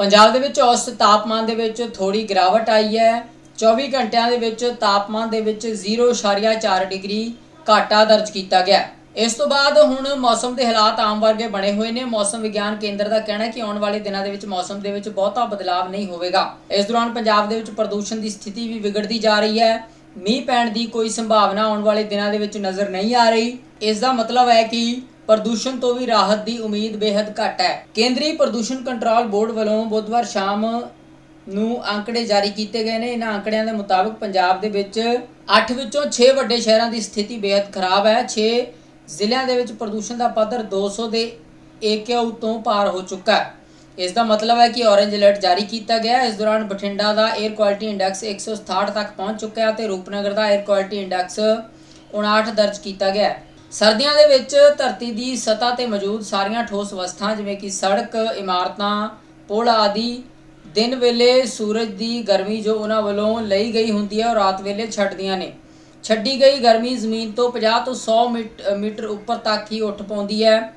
ਪੰਜਾਬ ਦੇ ਵਿੱਚ ਔਸਤ ਤਾਪਮਾਨ ਦੇ ਵਿੱਚ ਥੋੜੀ ਗਿਰਾਵਟ ਆਈ ਹੈ। 24 ਘੰਟਿਆਂ ਦੇ ਵਿੱਚ ਤਾਪਮਾਨ ਦੇ ਵਿੱਚ 0.4 ਡਿਗਰੀ ਘਾਟਾ ਦਰਜ ਕੀਤਾ ਗਿਆ ਇਸ ਤੋਂ ਬਾਅਦ ਹੁਣ ਮੌਸਮ ਦੇ ਹਾਲਾਤ ਆਮ ਵਰਗੇ ਬਣੇ ਹੋਏ ਨੇ। ਮੌਸਮ ਵਿਗਿਆਨ ਕੇਂਦਰ ਦਾ ਕਹਿਣਾ ਹੈ ਕਿ ਆਉਣ ਵਾਲੇ ਦਿਨਾਂ ਦੇ ਵਿੱਚ ਮੌਸਮ ਦੇ ਵਿੱਚ ਬਹੁਤਾ ਬਦਲਾਅ ਨਹੀਂ ਹੋਵੇਗਾ। ਇਸ ਦੌਰਾਨ ਪੰਜਾਬ ਦੇ ਵਿੱਚ ਪ੍ਰਦੂਸ਼ਣ ਦੀ ਸਥਿਤੀ ਵੀ ਵਿਗੜਦੀ ਜਾ ਰਹੀ ਹੈ। ਮੀਂਹ ਪੈਣ ਦੀ ਕੋਈ ਸੰਭਾਵਨਾ ਆਉਣ ਵਾਲੇ ਦਿਨਾਂ ਦੇ ਵਿੱਚ ਨਜ਼ਰ ਨਹੀਂ ਆ ਰਹੀ। ਇਸ ਦਾ ਮਤਲਬ ਹੈ ਕਿ ਪ੍ਰਦੂਸ਼ਣ ਤੋਂ ਵੀ ਰਾਹਤ ਦੀ ਉਮੀਦ ਬੇहद ਘੱਟ ਹੈ। ਕੇਂਦਰੀ ਪ੍ਰਦੂਸ਼ਣ ਕੰਟਰੋਲ ਬੋਰਡ ਵੱਲੋਂ ਬੁੱਧਵਾਰ ਸ਼ਾਮ ਨੂੰ ਅੰਕੜੇ ਜਾਰੀ ਕੀਤੇ ਗਏ ਨੇ। ਇਹਨਾਂ ਅੰਕੜਿਆਂ ਦੇ ਮੁਤਾਬਕ ਪੰਜਾਬ ਦੇ ਵਿੱਚ 8 ਵਿੱਚੋਂ 6 ਵੱਡੇ ਸ਼ਹਿਰਾਂ ਦੀ ਸਥਿਤੀ ਬੇहद ਖਰਾਬ ਹੈ। 6 ਜ਼ਿਲ੍ਹਿਆਂ ਦੇ ਵਿੱਚ ਪ੍ਰਦੂਸ਼ਣ ਦਾ ਪੱਧਰ 200 ਦੇ ਏਕਿਊ ਤੋਂ ਪਾਰ ਹੋ ਚੁੱਕਾ ਹੈ। ਇਸ ਦਾ ਮਤਲਬ ਹੈ ਕਿ ਔਰੇਂਜ ਅਲਰਟ ਜਾਰੀ ਕੀਤਾ ਗਿਆ ਹੈ। ਇਸ ਦੌਰਾਨ ਬਠਿੰਡਾ ਦਾ 에ਅਰ ਕੁਆਲਿਟੀ ਇੰਡੈਕਸ 167 ਤੱਕ ਪਹੁੰਚ ਚੁੱਕਾ ਹੈ ਤੇ ਰੂਪਨਗਰ ਦਾ 에ਅਰ ਕੁਆਲਿਟੀ ਇੰਡੈਕਸ 59 ਦਰਜ ਕੀਤਾ ਗਿਆ ਹੈ। ਸਰਦੀਆਂ ਦੇ ਵਿੱਚ ਧਰਤੀ ਦੀ ਸਤਹ ਤੇ ਮੌਜੂਦ ਸਾਰੀਆਂ ਠੋਸ ਵਸਤਾਂ, ਜਿਵੇਂ ਕਿ ਸੜਕ, ਇਮਾਰਤਾਂ, ਪੁਲ ਆਦਿ, ਦਿਨ ਵੇਲੇ ਸੂਰਜ ਦੀ ਗਰਮੀ ਜੋ ਉਹਨਾਂ ਵੱਲੋਂ ਲਈ ਗਈ ਹੁੰਦੀ ਹੈ ਉਹ ਰਾਤ ਵੇਲੇ ਛੱਡਦੀਆਂ ਨੇ। ਛੱਡੀ ਗਈ ਗਰਮੀ ਜ਼ਮੀਨ ਤੋਂ 50 ਤੋਂ 100 ਮੀਟ- ਮੀਟਰ ਉੱਪਰ ਤੱਕ ਹੀ ਉੱਠ ਪਾਉਂਦੀ ਹੈ।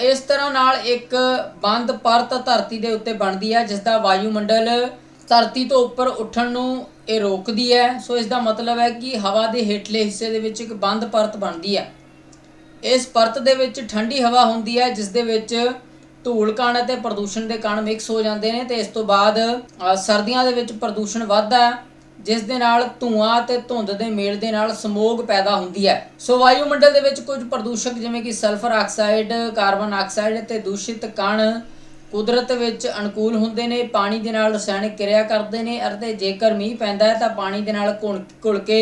ਇਸ ਤਰ੍ਹਾਂ ਨਾਲ ਇੱਕ ਬੰਦ ਪਰਤ ਧਰਤੀ ਦੇ ਉੱਤੇ ਬਣਦੀ ਹੈ, ਜਿਸ ਦਾ ਵਾਯੂਮੰਡਲ ਧਰਤੀ ਤੋਂ ਉੱਪਰ ਉੱਠਣ ਨੂੰ ਇਹ ਰੋਕਦੀ ਹੈ। ਸੋ ਇਸ ਦਾ ਮਤਲਬ ਹੈ ਕਿ ਹਵਾ ਦੇ ਹੇਠਲੇ ਹਿੱਸੇ ਦੇ ਵਿੱਚ ਇੱਕ ਬੰਦ ਪਰਤ ਬਣਦੀ ਹੈ। ਇਸ ਪਰਤ ਦੇ ਵਿੱਚ ਠੰਡੀ ਹਵਾ ਹੁੰਦੀ ਹੈ, ਜਿਸ ਦੇ ਵਿੱਚ ਧੂਲ ਕਣ ਅਤੇ ਪ੍ਰਦੂਸ਼ਣ ਦੇ ਕਣ ਮਿਕਸ ਹੋ ਜਾਂਦੇ ਨੇ ਤੇ ਇਸ ਤੋਂ ਬਾਅਦ ਸਰਦੀਆਂ ਦੇ ਵਿੱਚ ਪ੍ਰਦੂਸ਼ਣ ਵੱਧਦਾ ਹੈ, ਜਿਸ ਦੇ ਨਾਲ ਧੂਆਂ ਤੇ ਧੁੰਦ ਦੇ ਮੇਲ ਦੇ ਨਾਲ ਸਮੋਗ ਪੈਦਾ ਹੁੰਦੀ ਹੈ। ਸੋ ਵਾਯੂਮੰਡਲ ਦੇ ਵਿੱਚ ਕੁਝ ਪ੍ਰਦੂਸ਼ਕ ਜਿਵੇਂ ਕਿ ਸਲਫਰ ਆਕਸਾਈਡ, ਕਾਰਬਨ ਆਕਸਾਈਡ ਤੇ ਦੂਸ਼ਿਤ ਕਣ ਕੁਦਰਤ ਵਿੱਚ ਅਨੁਕੂਲ ਹੁੰਦੇ ਨੇ, ਪਾਣੀ ਦੇ ਨਾਲ ਰਸਾਇਣਿਕ ਕਿਰਿਆ ਕਰਦੇ ਨੇ ਅਤੇ ਜੇਕਰ ਮੀਂਹ ਪੈਂਦਾ ਹੈ ਤਾਂ ਪਾਣੀ ਦੇ ਨਾਲ ਘੁਲ ਘੁਲ ਕੇ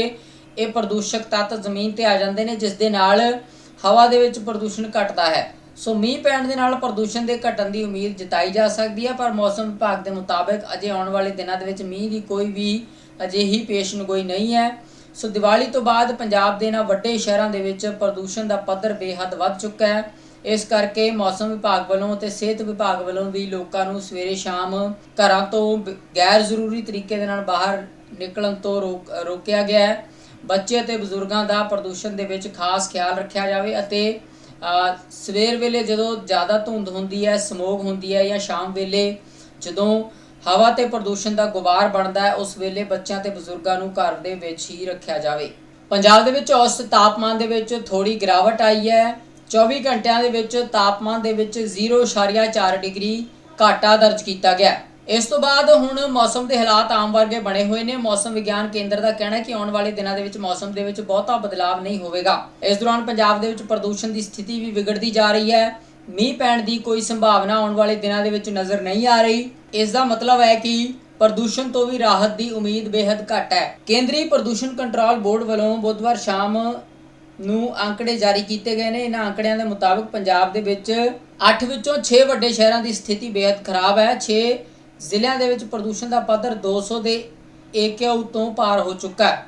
ਇਹ ਪ੍ਰਦੂਸ਼ਕ ਤੱਤ ਜ਼ਮੀਨ ਤੇ ਆ ਜਾਂਦੇ ਨੇ, ਜਿਸ ਦੇ ਨਾਲ ਹਵਾ ਦੇ ਵਿੱਚ ਪ੍ਰਦੂਸ਼ਣ ਘਟਦਾ ਹੈ। ਸੋ ਮੀਂਹ ਪੈਣ ਦੇ ਨਾਲ ਪ੍ਰਦੂਸ਼ਣ ਦੇ ਘਟਣ ਦੀ ਉਮੀਦ ਜਤਾਈ ਜਾ ਸਕਦੀ ਹੈ, ਪਰ ਮੌਸਮ ਵਿਭਾਗ ਦੇ ਮੁਤਾਬਕ ਅਜੇ ਆਉਣ ਵਾਲੇ ਦਿਨਾਂ ਦੇ ਵਿੱਚ ਮੀਂਹ ਦੀ ਕੋਈ ਵੀ ਅਜਿਹੀ ਪੇਸ਼ਨਗੋਈ ਨਹੀਂ ਹੈ। ਸੋ ਦੀਵਾਲੀ ਤੋਂ ਬਾਅਦ ਪੰਜਾਬ ਦੇ ਇਹਨਾਂ ਵੱਡੇ ਸ਼ਹਿਰਾਂ ਦੇ ਵਿੱਚ ਪ੍ਰਦੂਸ਼ਣ ਦਾ ਪੱਧਰ ਬੇਹੱਦ ਵੱਧ ਚੁੱਕਾ ਹੈ। ਇਸ ਕਰਕੇ ਮੌਸਮ ਵਿਭਾਗ ਵੱਲੋਂ ਤੇ ਸਿਹਤ ਵਿਭਾਗ ਵੱਲੋਂ ਵੀ ਲੋਕਾਂ ਨੂੰ ਸਵੇਰੇ ਸ਼ਾਮ ਘਰਾਂ ਤੋਂ ਗੈਰ ਜ਼ਰੂਰੀ ਤਰੀਕੇ ਦੇ ਨਾਲ ਬਾਹਰ ਨਿਕਲਣ ਤੋਂ ਰੋਕ, ਰੋਕਿਆ ਗਿਆ ਹੈ। ਬੱਚੇ ਅਤੇ ਬਜ਼ੁਰਗਾਂ ਦਾ ਪ੍ਰਦੂਸ਼ਣ ਦੇ ਵਿੱਚ ਖਾਸ ਖਿਆਲ ਰੱਖਿਆ ਜਾਵੇ ਅਤੇ ਸਵੇਰ ਵੇਲੇ ਜਦੋਂ ਜ਼ਿਆਦਾ ਧੁੰਦ ਹੁੰਦੀ ਹੈ, ਸਮੋਗ ਹੁੰਦੀ ਹੈ ਜਾਂ ਸ਼ਾਮ ਵੇਲੇ ਜਦੋਂ ਹਵਾ ਤੇ ਪ੍ਰਦੂਸ਼ਣ ਦਾ ਗੁਬਾਰ ਬਣਦਾ ਹੈ, ਉਸ ਵੇਲੇ ਬੱਚਿਆਂ ਤੇ ਬਜ਼ੁਰਗਾਂ ਨੂੰ ਘਰ ਦੇ ਵਿੱਚ ਹੀ ਰੱਖਿਆ ਜਾਵੇ। ਪੰਜਾਬ ਦੇ ਵਿੱਚ ਔਸਤ ਤਾਪਮਾਨ ਦੇ ਵਿੱਚ ਥੋੜੀ ਗਿਰਾਵਟ ਆਈ ਹੈ। 24 ਘੰਟਿਆਂ ਦੇ ਵਿੱਚ ਤਾਪਮਾਨ ਦੇ ਵਿੱਚ 0.4 ਡਿਗਰੀ ਘਾਟਾ ਦਰਜ ਕੀਤਾ ਗਿਆ। ਇਸ ਤੋਂ ਬਾਅਦ ਹੁਣ ਮੌਸਮ ਦੇ ਹਾਲਾਤ ਆਮ ਵਰਗੇ ਬਣੇ ਹੋਏ ਨੇ। ਮੌਸਮ ਵਿਗਿਆਨ ਕੇਂਦਰ ਦਾ ਕਹਿਣਾ ਹੈ ਕਿ ਆਉਣ ਵਾਲੇ ਦਿਨਾਂ ਦੇ ਵਿੱਚ ਮੌਸਮ ਦੇ ਵਿੱਚ ਬਹੁਤਾ ਬਦਲਾਅ ਨਹੀਂ ਹੋਵੇਗਾ। ਇਸ ਦੌਰਾਨ ਪੰਜਾਬ ਦੇ ਵਿੱਚ ਪ੍ਰਦੂਸ਼ਣ ਦੀ ਸਥਿਤੀ ਵੀ ਵਿਗੜਦੀ ਜਾ ਰਹੀ ਹੈ। ਮੀਂਹ ਪੈਣ ਦੀ ਕੋਈ ਸੰਭਾਵਨਾ ਆਉਣ ਵਾਲੇ ਦਿਨਾਂ ਦੇ ਵਿੱਚ ਨਜ਼ਰ ਨਹੀਂ ਆ ਰਹੀ। ਇਸ ਦਾ ਮਤਲਬ ਹੈ ਕਿ ਪ੍ਰਦੂਸ਼ਣ ਤੋਂ ਵੀ ਰਾਹਤ ਦੀ ਉਮੀਦ ਬੇਹੱਦ ਘੱਟ ਹੈ। ਕੇਂਦਰੀ ਪ੍ਰਦੂਸ਼ਣ ਕੰਟਰੋਲ ਬੋਰਡ ਵੱਲੋਂ ਬੁੱਧਵਾਰ ਸ਼ਾਮ ਨੂੰ ਅੰਕੜੇ ਜਾਰੀ ਕੀਤੇ ਗਏ ਨੇ। ਇਹਨਾਂ ਅੰਕੜਿਆਂ ਦੇ ਮੁਤਾਬਕ ਪੰਜਾਬ ਦੇ ਵਿੱਚ 8 ਵਿੱਚੋਂ 6 ਵੱਡੇ ਸ਼ਹਿਰਾਂ ਦੀ ਸਥਿਤੀ ਬੇਹੱਦ ਖਰਾਬ ਹੈ। 6 ਜ਼ਿਲ੍ਹਿਆਂ ਦੇ ਵਿੱਚ ਪ੍ਰਦੂਸ਼ਣ ਦਾ ਪੱਧਰ 200 ਦੇ ਏਕਿਊ ਤੋਂ ਪਾਰ ਹੋ ਚੁੱਕਾ ਹੈ।